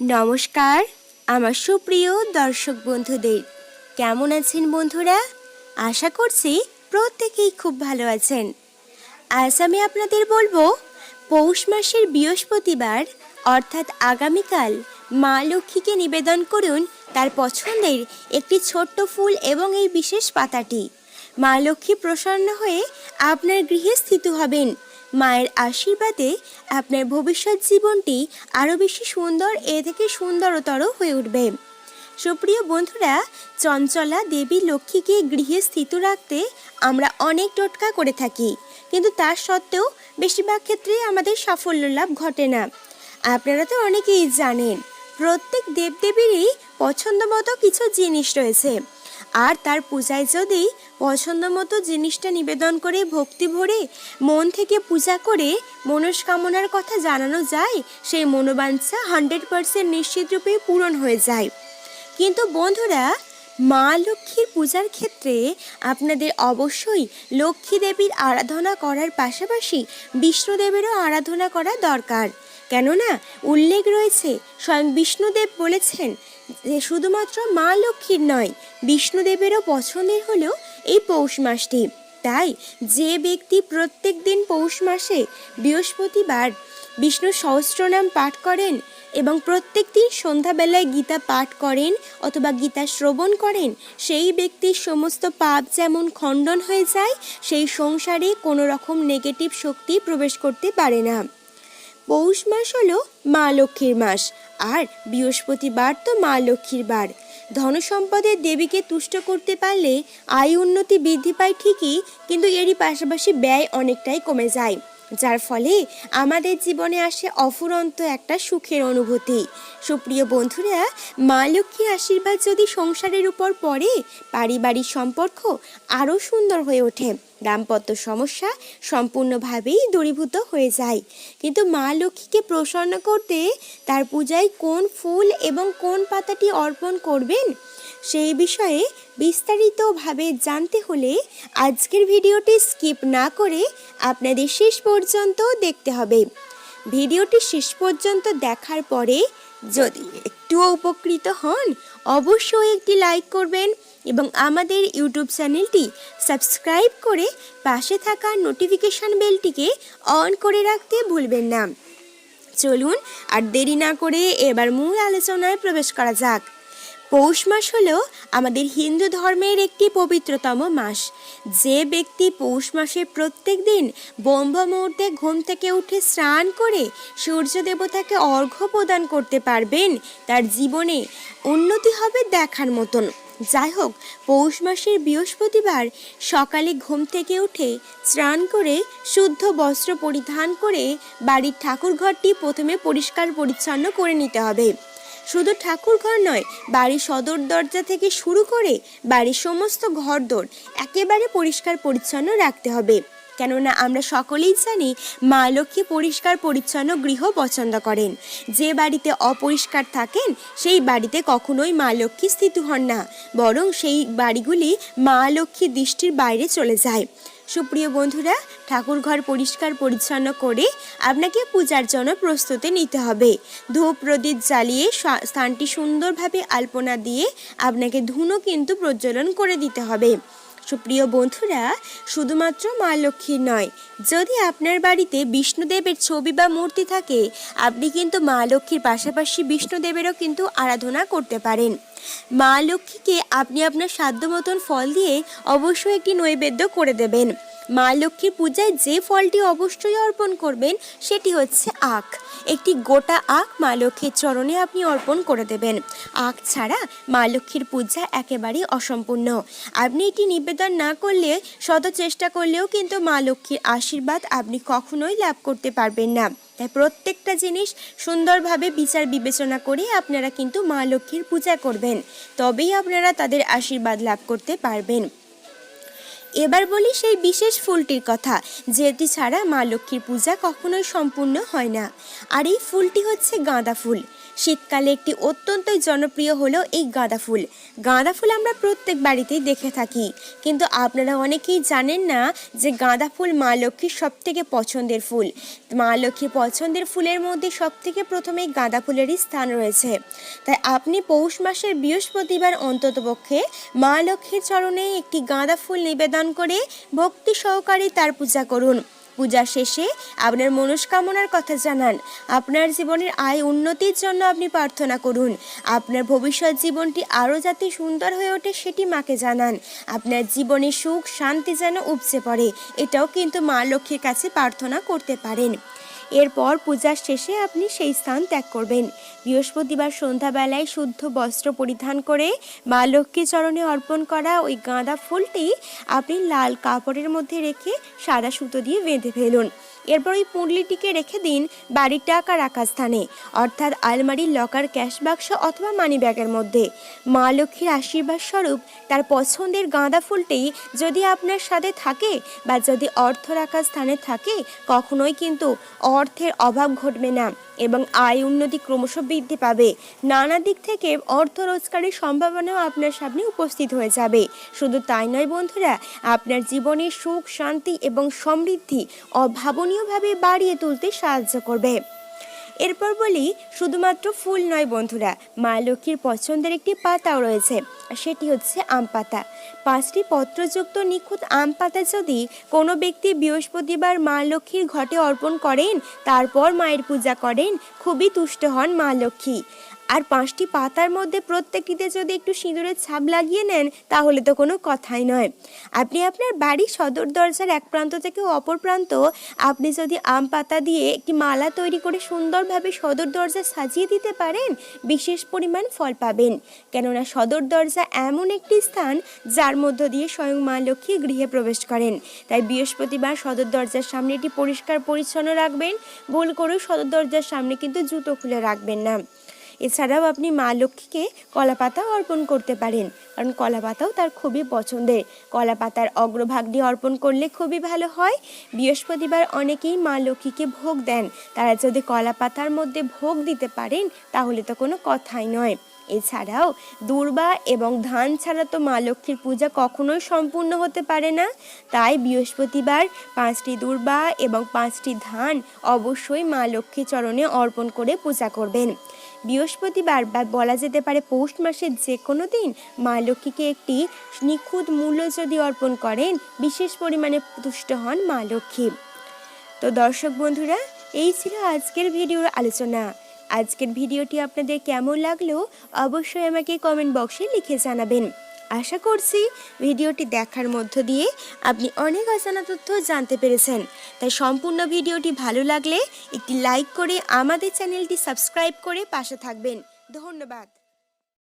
নমস্কার, আমার সুপ্রিয় দর্শক বন্ধুদের। কেমন আছেন বন্ধুরা? আশা করছি প্রত্যেকেই খুব ভালো আছেন। আজ আমি আপনাদের বলব, পৌষ মাসের বৃহস্পতিবার, অর্থাৎ আগামীকাল, মা লক্ষ্মীকে নিবেদন করুন তার পছন্দের একটি ছোট্ট ফুল এবং এই বিশেষ পাতাটি। মা লক্ষ্মী প্রসন্ন হয়ে আপনার গৃহে স্থিত হবেন। মায়ের আশীর্বাদে আপনার ভবিষ্যৎ জীবনটি আরও বেশি সুন্দর, এ থেকে সুন্দরতর হয়ে উঠবে। সুপ্রিয় বন্ধুরা, চঞ্চলা দেবী লক্ষ্মীকে গৃহে স্থিত রাখতে আমরা অনেক টোটকা করে থাকি, কিন্তু তার সত্ত্বেও বেশিরভাগ ক্ষেত্রে আমাদের সাফল্য লাভ ঘটে না। আপনারা তো অনেকেই জানেন, প্রত্যেক দেবদেবীরই পছন্দ মতো কিছু জিনিস রয়েছে। আর তার পূজায় যদি পছন্দ মতো জিনিসটা নিবেদন করে ভক্তি ভরে মন থেকে পূজা করে মনস্কামনার কথা জানানো যায়, সেই মনোবাঞ্ছা হান্ড্রেড পারসেন্ট নিশ্চিত রূপে পূরণ হয়ে যায়। কিন্তু বন্ধুরা, মা লক্ষ্মীর পূজার ক্ষেত্রে আপনাদের অবশ্যই লক্ষ্মী দেবীর আরাধনা করার পাশাপাশি বিষ্ণুদেবেরও আরাধনা করা দরকার। কেননা উল্লেখ রয়েছে, স্বয়ং বিষ্ণুদেব বলেছেন যে শুধুমাত্র মা লক্ষ্মীর নয়, বিষ্ণুদেবেরও পছন্দের হলো এই পৌষ মাসটি। তাই যে ব্যক্তি প্রত্যেক দিন পৌষ মাসে বৃহস্পতিবার বিষ্ণু সহস্রনাম পাঠ করেন এবং প্রত্যেক দিন সন্ধ্যাবেলায় গীতা পাঠ করেন অথবা গীতা শ্রবণ করেন, সেই ব্যক্তির সমস্ত পাপ যেমন খণ্ডন হয়ে যায়, সেই সংসারে কোনো রকম নেগেটিভ শক্তি প্রবেশ করতে পারে না। পৌষ মাস হলো মা লক্ষ্মীর মাস, আর বৃহস্পতিবার তো মা লক্ষ্মীর বার। ধনসম্পদের দেবীকে তুষ্ট করতে পারলে আয় উন্নতি বৃদ্ধি পায় ঠিকই, কিন্তু এরই পাশাপাশি ব্যয় অনেকটাই কমে যায়। যার ফলে আমাদের জীবনে আসে অফুরন্ত একটা সুখের অনুভূতি। সুপ্রিয় বন্ধুরা, মা লক্ষ্মীর আশীর্বাদ যদি সংসারের উপর পড়ে, পারিবারিক সম্পর্ক আরও সুন্দর হয়ে ওঠে। দাম্পত্য সমস্যা সম্পূর্ণভাবেই দূরীভূত হয়ে যায়। কিন্তু মা লক্ষ্মীকে প্রসন্ন করতে তার পূজায় কোন ফুল এবং কোন পাতাটি অর্পণ করবেন? সেই বিষয়ে বিস্তারিতভাবে জানতে হলে আজকের ভিডিওটি স্কিপ না করে আপনাদের শেষ পর্যন্ত দেখতে হবে। ভিডিওটি শেষ পর্যন্ত দেখার পরে যদি একটুও উপকৃত হন, অবশ্যই একটি লাইক করবেন এবং আমাদের ইউটিউব চ্যানেলটি সাবস্ক্রাইব করে পাশে থাকা নোটিফিকেশান বেলটিকে অন করে রাখতে ভুলবেন না। চলুন, আর দেরি না করে এবার মূল আলোচনায় প্রবেশ করা যাক। পৌষ মাস হলো আমাদের হিন্দু ধর্মের একটি পবিত্রতম মাস। যে ব্যক্তি পৌষ মাসে প্রত্যেক দিন ব্রহ্ম মুহূর্তে ঘুম থেকে উঠে স্নান করে সূর্য দেবতাকে অর্ঘ্য প্রদান করতে পারবেন, তার জীবনে উন্নতি হবে দেখার মতন। যাই হোক, পৌষ মাসের বৃহস্পতিবার সকালে ঘুম থেকে উঠে স্নান করে শুদ্ধ বস্ত্র পরিধান করে বাড়ির ঠাকুর ঘরটি প্রথমে পরিষ্কার পরিচ্ছন্ন করে নিতে হবে। শুধু ঠাকুর ঘর নয়, বাড়ির সদর দরজা থেকে শুরু করে বাড়ির সমস্ত ঘরদোর একেবারে পরিষ্কার পরিচ্ছন্ন রাখতে হবে। কেননা আমরা সকলেই জানি, মা লক্ষ্মী পরিষ্কার পরিচ্ছন্ন গৃহ পছন্দ করেন। যে বাড়িতে অপরিষ্কার থাকেন, সেই বাড়িতে কখনোই মা লক্ষ্মী স্থিত হন না। বরং সেই বাড়িগুলি মা লক্ষ্মী দৃষ্টির বাইরে চলে যায়। সুপ্রিয় বন্ধুরা ঠাকুর ঘর পরিষ্কার পরিচ্ছন্ন করে আপনাকে পূজার জন্য প্রস্তুতি নিতে হবে। ধূপ প্রদীপ জ্বালিয়ে স্থানটি সুন্দরভাবে আলপনা দিয়ে আপনাকে ধুনো কিন্তু প্রজ্বলন করে দিতে হবে। সুপ্রিয় বন্ধুরা, শুধুমাত্র মা লক্ষ্মীর নয়, যদি আপনার বাড়িতে বিষ্ণুদেবের ছবি বা মূর্তি থাকে, আপনি কিন্তু মা লক্ষ্মীর পাশাপাশি বিষ্ণুদেবেরও কিন্তু আরাধনা করতে পারেন। মা লক্ষ্মীকে আপনি আপনার সাধ্য মতন ফল দিয়ে অবশ্যই একটি নৈবেদ্য করে দেবেন। মা লক্ষ্মীর পূজায় যে ফলটি অবশ্যই অর্পণ করবেন, সেটি হচ্ছে আখ। একটি গোটা আখ মা লক্ষ্মীর চরণে আপনি অর্পণ করে দেবেন। আখ ছাড়া মা লক্ষ্মীর পূজা একেবারেই অসম্পূর্ণ। আপনি এটি নিবেদন না করলে, শত চেষ্টা করলেও কিন্তু মা লক্ষ্মীর আশীর্বাদ আপনি কখনোই লাভ করতে পারবেন না। তাই প্রত্যেকটা জিনিস সুন্দরভাবে বিচার বিবেচনা করে আপনারা কিন্তু মা লক্ষ্মীর পূজা করবেন। তবেই আপনারা তাদের আশীর্বাদ লাভ করতে পারবেন। এবার বলি সেই বিশেষ ফুলটির কথা যেটি ছাড়া মা লক্ষ্মীর পূজা কখনোই সম্পূর্ণ হয় না। আর এই ফুলটি হচ্ছে গাঁদা ফুল। শীতকালে একটি অত্যন্তই জনপ্রিয় হলো এই গাঁদা ফুল। গাঁদা ফুল আমরা প্রত্যেক বাড়িতেই দেখে থাকি। কিন্তু আপনারা অনেকেই জানেন না যে গাঁদা ফুল মা লক্ষ্মীর সব থেকে পছন্দের ফুল। মা লক্ষ্মীর পছন্দের ফুলের মধ্যে সব থেকে প্রথমে গাঁদা ফুলেরই স্থান রয়েছে। তাই আপনি পৌষ মাসের বৃহস্পতিবার অন্ততপক্ষে মা লক্ষ্মীর চরণে একটি গাঁদা ফুল নিবেদন করে ভক্তি সহকারে তার পূজা করুন। পূজা শেষে আপনার মনস্কামনার কথা জানান। আপনার জীবনের আয় উন্নতির জন্য আপনি প্রার্থনা করুন। আপনার ভবিষ্যৎ জীবনটি আরও যাতে সুন্দর হয়ে ওঠে সেটি মাকে জানান। আপনার জীবনে সুখ, শান্তি যেন উপচে পড়ে, এটাও কিন্তু মা লক্ষ্মীর কাছে প্রার্থনা করতে পারেন। এরপর পূজার শেষে আপনি সেই স্থান ত্যাগ করবেন। বৃহস্পতিবার সন্ধ্যাবেলায় শুদ্ধ বস্ত্র পরিধান করে মা লক্ষ্মী চরণে অর্পণ করা ওই গাঁদা ফুলটি আপনি লাল কাপড়ের মধ্যে রেখে সাদা সুতো দিয়ে বেঁধে ফেলুন। এরপর ওই পুঁটলিটিকে রেখে দিন বাড়ির টাকা রাখা স্থানে, অর্থাৎ আলমারির লকার ক্যাশ বাক্স অথবা মানি ব্যাগের মধ্যে। মা লক্ষ্মীর আশীর্বাদ স্বরূপ তার পছন্দের গাঁদা ফুলটি যদি আপনার সাথে থাকে বা যদি অর্থ রাখার স্থানে থাকে, কখনোই কিন্তু অর্থের অভাব ঘটবে না। এবং আয় উন্নতি ক্রমশ বৃদ্ধি পাবে। নানা দিক থেকে অর্থ রোজগারের সম্ভাবনাও আপনার সামনে উপস্থিত হয়ে যাবে। শুধু তাই নয় বন্ধুরা, আপনার জীবনে সুখ, শান্তি এবং সমৃদ্ধি অভাবনীয়ভাবে বাড়িয়ে তুলতে সাহায্য করবে। এরপর বলি, শুধুমাত্র ফুল নয় বন্ধুরা, মা লক্ষ্মীর পছন্দের একটি পাতাও রয়েছে, সেটি হচ্ছে আম পাতা। পাঁচটি পত্রযুক্ত নিখুঁত আম পাতা যদি কোনো ব্যক্তি বৃহস্পতিবার মা লক্ষ্মীর ঘটে অর্পণ করেন, তারপর মায়ের পূজা করেন, খুবই তুষ্ট হন মা লক্ষ্মী। আর পাঁচটি পাতার মধ্যে প্রত্যেকটিতে যদি একটু সিঁদুরের ছাপ লাগিয়ে নেন, তাহলে তো কোনো কথাই নয়। আপনি আপনার বাড়ির সদর দরজার এক প্রান্ত থেকে অপর প্রান্ত, আপনি যদি আম পাতা দিয়ে একটি মালা তৈরি করে সুন্দরভাবে সদর দরজা সাজিয়ে দিতে পারেন, বিশেষ পরিমাণ ফল পাবেন। কেননা সদর দরজা এমন একটি স্থান, যার মধ্য দিয়ে স্বয়ং মা লক্ষ্মী গৃহে প্রবেশ করেন। তাই বৃহস্পতিবার সদর দরজার সামনে এটি পরিষ্কার পরিচ্ছন্ন রাখবেন। ভুল করেও সদর দরজার সামনে কিন্তু জুতো খুলে রাখবেন না। এছাড়াও আপনি মা লক্ষ্মীকে কলা পাতা অর্পণ করতে পারেন, কারণ কলা পাতাও তার খুবই পছন্দের। কলা পাতার অগ্রভাগ দিয়ে অর্পণ করলে খুবই ভালো হয়। বৃহস্পতিবার অনেকেই মা লক্ষ্মীকে ভোগ দেন। তারা যদি কলা পাতার মধ্যে ভোগ দিতে পারেন, তাহলে তো কোনো কথাই নয়। এছাড়াও দুর্বা এবং ধান ছাড়া তো মা লক্ষ্মীর পূজা কখনোই সম্পূর্ণ হতে পারে না। তাই বৃহস্পতিবার পাঁচটি দুর্বা এবং পাঁচটি ধান অবশ্যই মা লক্ষ্মী চরণে অর্পণ করে পূজা করবেন। বৃহস্পতিবার বা বলা যেতে পারে পৌষ মাসের যে কোনো দিন মা লক্ষ্মীকে একটি নিখুঁত মূল্য যদি অর্পণ করেন, বিশেষ পরিমাণে তুষ্ট হন মা লক্ষ্মী। তো দর্শক বন্ধুরা, এই ছিল আজকের ভিডিওর আলোচনা। আজকের ভিডিওটি আপনাদের কেমন লাগল, অবশ্যই আমাকে কমেন্ট বক্সে লিখে জানাবেন। আশা করছি ভিডিওটি দেখার মধ্য দিয়ে আপনি অনেক অজানা তথ্য জানতে পেরেছেন। তাই সম্পূর্ণ ভিডিওটি ভালো লাগলে একটি লাইক করে আমাদের চ্যানেলটি সাবস্ক্রাইব করে পাশে থাকবেন। ধন্যবাদ।